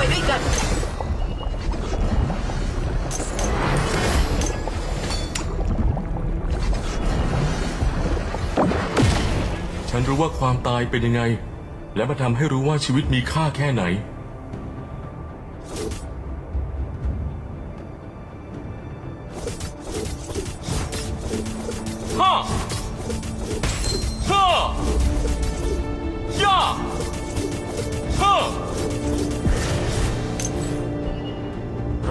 ไปด้วยกัน ฉันรู้ว่าความตายเป็นยังไง และมาทำให้รู้ว่าชีวิตมีค่าแค่ไหน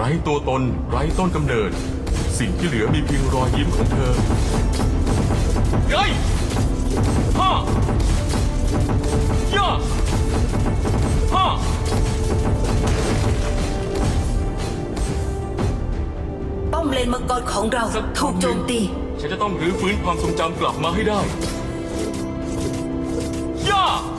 ร้ตัวตนไร้ต้นกำเนิด สิ่งที่เหลือมีเพียงรอยยิ้มของเธอ เฮ้ยฮ่าย่าฮ่าป้อมเลนมังกรของเราถูกโจมตี ฉันจะต้องรื้อฟื้นความทรงจำกลับมาให้ได้ย่าฮ่า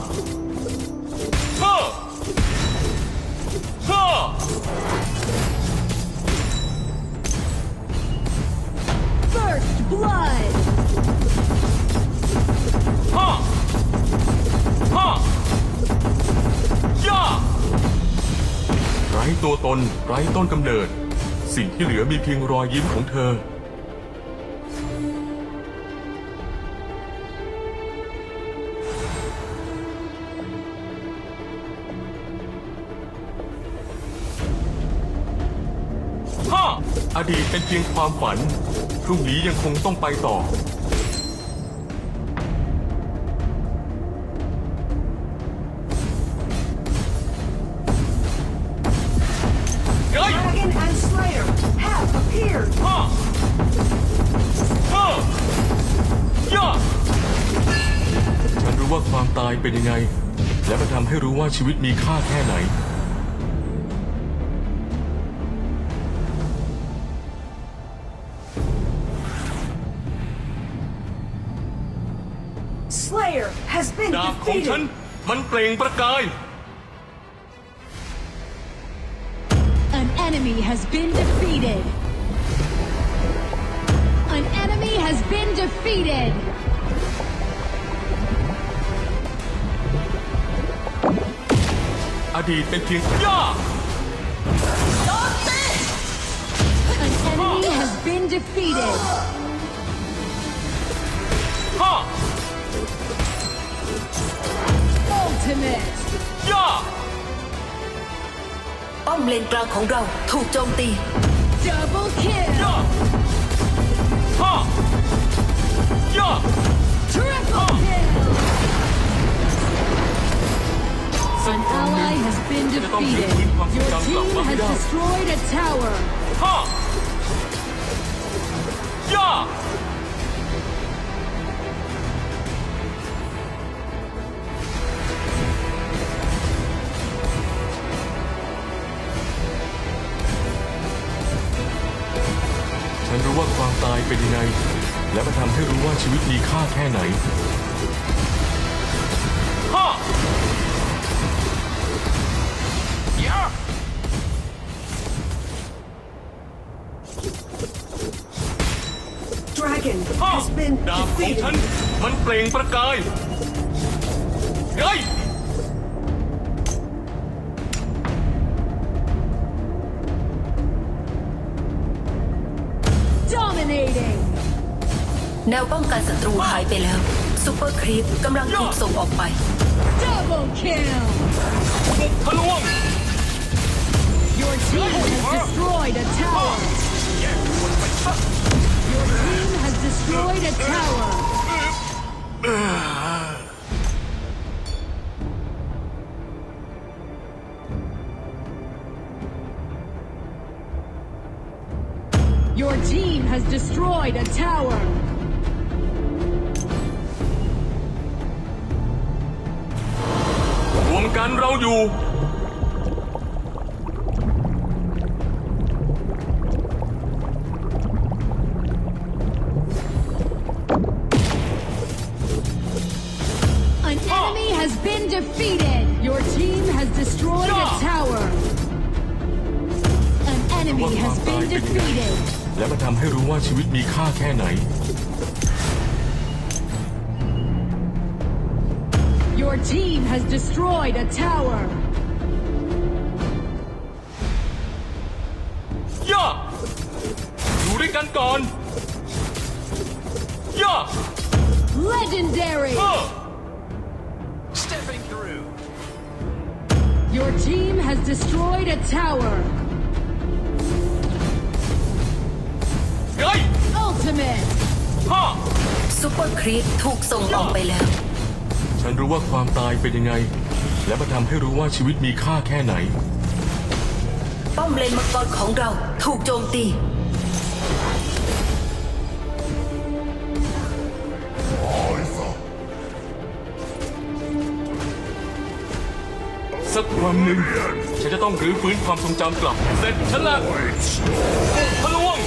blood! ฮ่าฮ่าย่าไร้ตัวตนไร้ต้นกำเนิด สิ่งที่เหลือมีเพียงรอยยิ้มของเธอฮ่าอดีตเป็นเพียงความฝัน พรุ่งนี้ยังคงต้องไปต่อเฮ้ย Dragon and Slayer have appeared. ฮ่าฮ่าย่าฉันรู้ว่าความตายเป็นยังไง และมันทำให้รู้ว่าชีวิตมีค่าแค่ไหน Slayer has been ดาบของฉัน defeated. มันเปล่งประกาย An enemy has been defeated. An enemy has been defeated. อดีตเป็นเพียงย่า An enemy has been defeated. ฮ่า Ultimate. ย่า ป้อมเลนกลางของเราถูกโจมตี Double kill. ย่าฮ่าย่า Triple kill. An ally has been defeated. Your team has destroyed a tower. ฮ่า เป็นยังไง และมันทำให้รู้ว่าชีวิตมีค่าแค่ไหนฮ่าย่า Dragon ฮ่า has been ดาบของฉัน defeated. มันเปล่งประกายเฮ้ย แนวป้องกันศัตรูหายไปแล้วซูเปอร์ครีปกำลังถูกส่งออกไป Double kill. บุกทะลวง Your team has destroyed a tower. Your team has destroyed a tower. Your team has destroyed a tower. กันเราอยู่ An enemy has been defeated. Your team has destroyed a tower. An ว่า enemy ความ has ตาย been เป็นยังไง defeated. และมันทำให้รู้ว่าชีวิตมีค่าแค่ไหน Your team has destroyed a tower. ย่าอยู่ด้วยกันก่อน ย่า Legendary! เออ Stepping through. Your team has destroyed a tower. เฮ้ย Ultimate! ฮ่า ซูเปอร์ครีปถูกส่งออกไปแล้ว ฉันรู้ว่าความตายเป็นยังไง และมาทำให้รู้ว่าชีวิตมีค่าแค่ไหน ป้อมเลนมังกรของเราถูกโจมตี สักวันหนึ่ง ฉันจะต้องรื้อฟื้นความทรงจำกลับ เสร็จฉันละพะลวง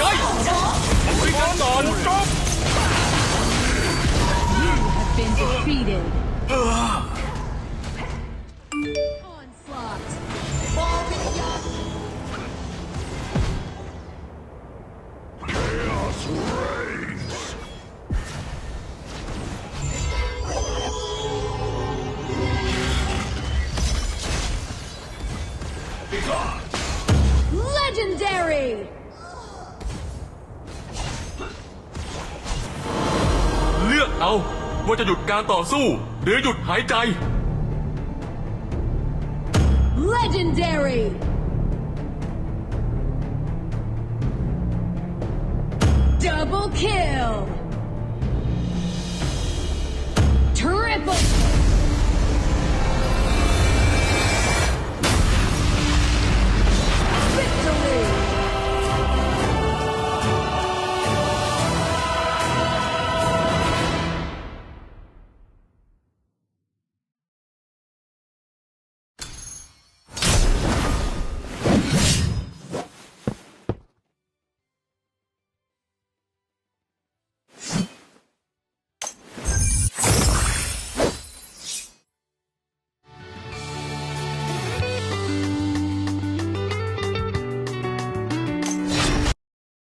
เฮ้ยคุยกันก่อนจบ Have been defeated. Chaos reigns. Legendary! ว่าจะหยุดการต่อสู้ หรือหยุดหายใจ Legendary! Double kill!